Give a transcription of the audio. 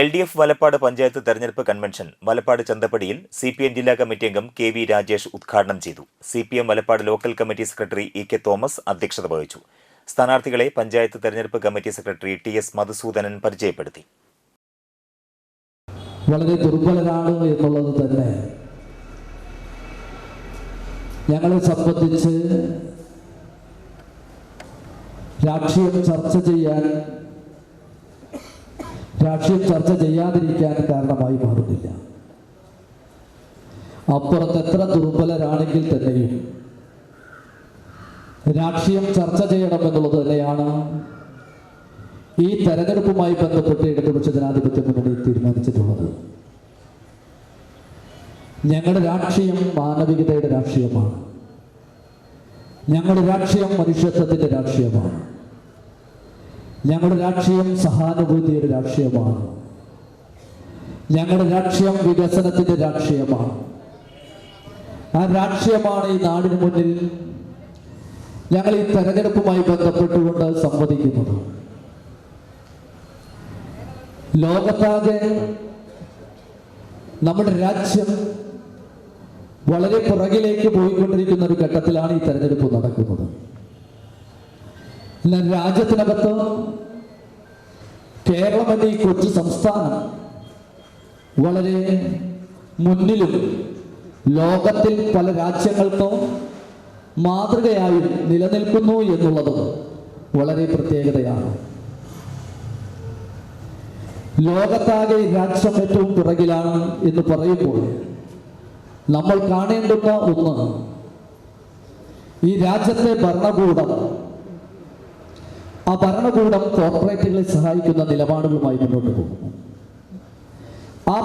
L D F Valappad panchayat തെരഞ്ഞെടുപ്പ് convention Valappad ചന്തപ്പടിയിൽ C P M ജില്ലാ കമ്മിറ്റി അംഗം കെ വി രാജേഷ് ഉദ്ഘാടനം ചെയ്തു. C P M Valappad local committee secretary E K Thomas അധ്യക്ഷത വഹിച്ചു. സ്ഥാനാർത്ഥികളെ പഞ്ചായത്ത് തെരഞ്ഞെടുപ്പ് committee secretary T S Madhusoodanan പരിചയപ്പെടുത്തി. വളരെ ദുർബലരാണ് എന്നുള്ളത് തന്നെ. ഞങ്ങളെ സംബന്ധിച്ച് രാഷ്ട്രീയം ചർച്ച ചെയ്യാൻ രാഷ്ട്രീയം ചർച്ച ചെയ്യാതിരിക്കാൻ കാരണമായി മാറുന്നില്ല. അപ്പുറത്ത് എത്ര ദുർബലരാണെങ്കിൽ തന്നെയും രാഷ്ട്രീയം ചർച്ച ചെയ്യണമെന്നുള്ളത് തന്നെയാണ് ഈ തെരഞ്ഞെടുപ്പുമായി ബന്ധപ്പെട്ട് ഇടതുപക്ഷ ജനാധിപത്യ മുന്നണി തീരുമാനിച്ചിട്ടുള്ളത്. ഞങ്ങളുടെ രാഷ്ട്രീയം മാനവികതയുടെ രാഷ്ട്രീയമാണ്. ഞങ്ങളുടെ രാഷ്ട്രീയം മനുഷ്യത്വത്തിന്റെ രാഷ്ട്രീയമാണ്. ഞങ്ങളുടെ രാഷ്ട്രീയം സഹാനുഭൂതിയുടെ രാഷ്ട്രീയമാണ്. ഞങ്ങളുടെ രാഷ്ട്രീയം വികസനത്തിന്റെ രാഷ്ട്രീയമാണ്. ആ രാഷ്ട്രീയമാണ് ഈ നാടിന് മുന്നിൽ ഞങ്ങൾ ഈ തെരഞ്ഞെടുപ്പുമായി ബന്ധപ്പെട്ടുകൊണ്ട് സംവദിക്കുന്നത്. ലോകത്താകെ നമ്മുടെ രാജ്യം വളരെ പുറകിലേക്ക് പോയിക്കൊണ്ടിരിക്കുന്ന ഒരു ഘട്ടത്തിലാണ് ഈ തെരഞ്ഞെടുപ്പ് നടക്കുന്നത്. എന്നാൽ രാജ്യത്തിനകത്ത് കേരളം എന്ന ഈ കൊച്ചു സംസ്ഥാനം വളരെ മുന്നിലും ലോകത്തിൽ പല രാജ്യങ്ങൾക്കും മാതൃകയായി നിലനിൽക്കുന്നു എന്നുള്ളത് വളരെ പ്രത്യേകതയാണ്. ലോകത്താകെ രാജ്യം ഏറ്റവും പിറകിലാണ് എന്ന് പറയുമ്പോൾ നമ്മൾ കാണേണ്ടുന്ന ഒന്ന് ഈ രാജ്യത്തെ ഭരണകൂടം ആ ഭരണകൂടം കോർപ്പറേറ്റുകളെ സഹായിക്കുന്ന നിലപാടുകളുമായി മുന്നോട്ട് പോകും ആ